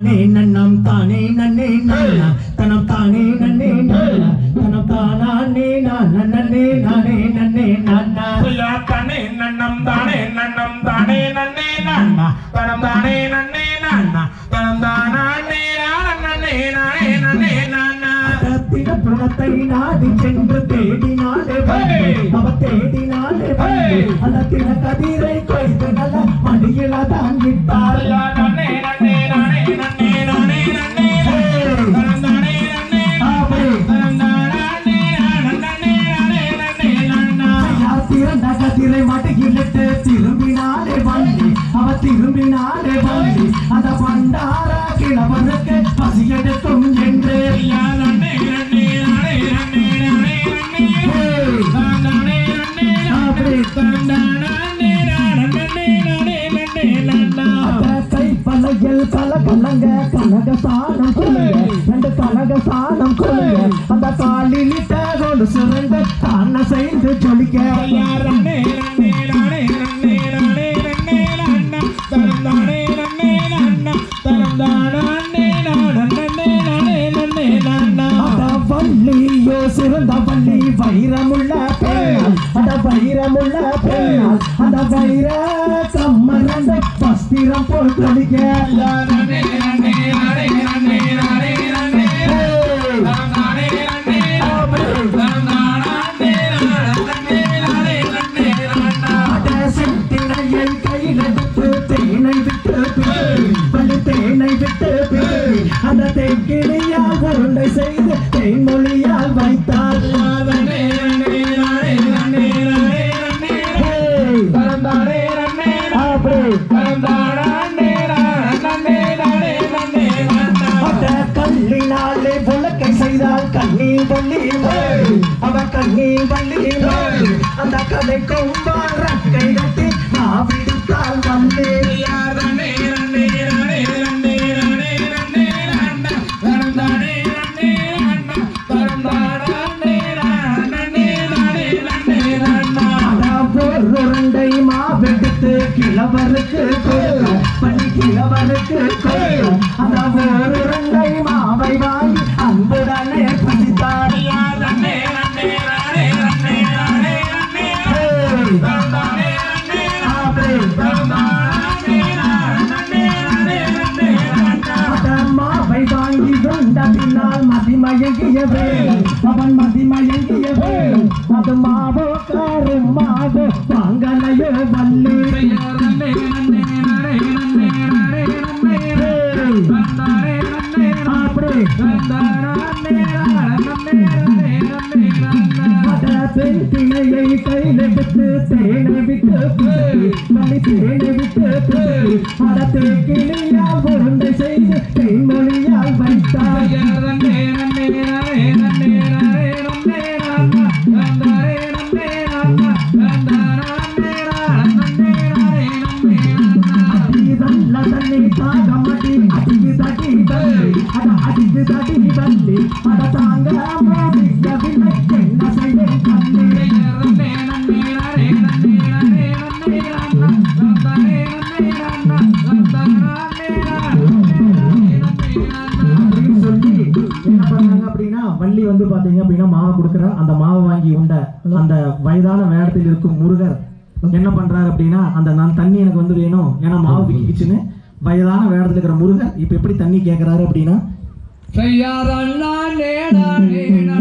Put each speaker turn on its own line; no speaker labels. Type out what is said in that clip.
நன்னம் தானே நன்னே நன்னா தனம் தானே நன்னே நன்னா தனம் தானா நான? நன்னே நானே நன்னே நன்னா
ஐயா தானே நன்னம் தானே நன்னம் தானே நன்னே நன்னா தனம் தானே நன்னே நன்னா தனம் தானா நன்னே நானே? நன்னே நன்னா
ரத்தின புறத்தை நாடி சென்று தேடினாலே வந்து அவ தேடினாலே வந்து அந்த தின கதிரை கொய்து நல்ல மடியில தான் விட்டாள்
தானே நன்னே நன்னா தனம் தானா நே நன்னே நானே நன்னே நன்னா
அட வள்ளியோ சிறந்த வள்ளி வைரமுள்ள பெண்ணால் அட வைரமுள்ள பெண்ணால் அந்த வைர கம்மரந்த வஸ்திரம் போல் ஜொலிக்க. கல்லினாலே புலக்கை செய்தால் கண்ணி வள்ளி அவ கண்ணி அந்த கதை கொம்பால் ரக்கை
தானா நே நன்னே நானே நன்னே நன்னா
மாவை பின்னால் மதிமயங்கியவே அவன் மதிமயங்கியவே அது மாவோ காரும் மாவோ திணையை கையில விட்டு தேனை விட்டு மணி தேனை விட்டு உருண்டை செய்து
தென்மொழியா நன்னா
அப்படின்னு சொல்லி என்ன பண்ணாங்க அப்படின்னா வள்ளி வந்து பாத்தீங்க அப்படின்னா மாவை கொடுக்குறா அந்த மாவை வாங்கி உண்ட அந்த வயதான வேடத்தில் இருக்கும் முருகர் என்ன பண்றாரு அப்படின்னா அந்த நான் தண்ணி எனக்கு வந்து வேணும் ஏன்னா மாவு விக்கிச்சுன்னு வயதான வேடத்தில் இருக்கிற முருகர் இப்ப எப்படி தண்ணி கேட்கறாரு அப்படின்னா
செய்யாரண்ணா நேடா நேடா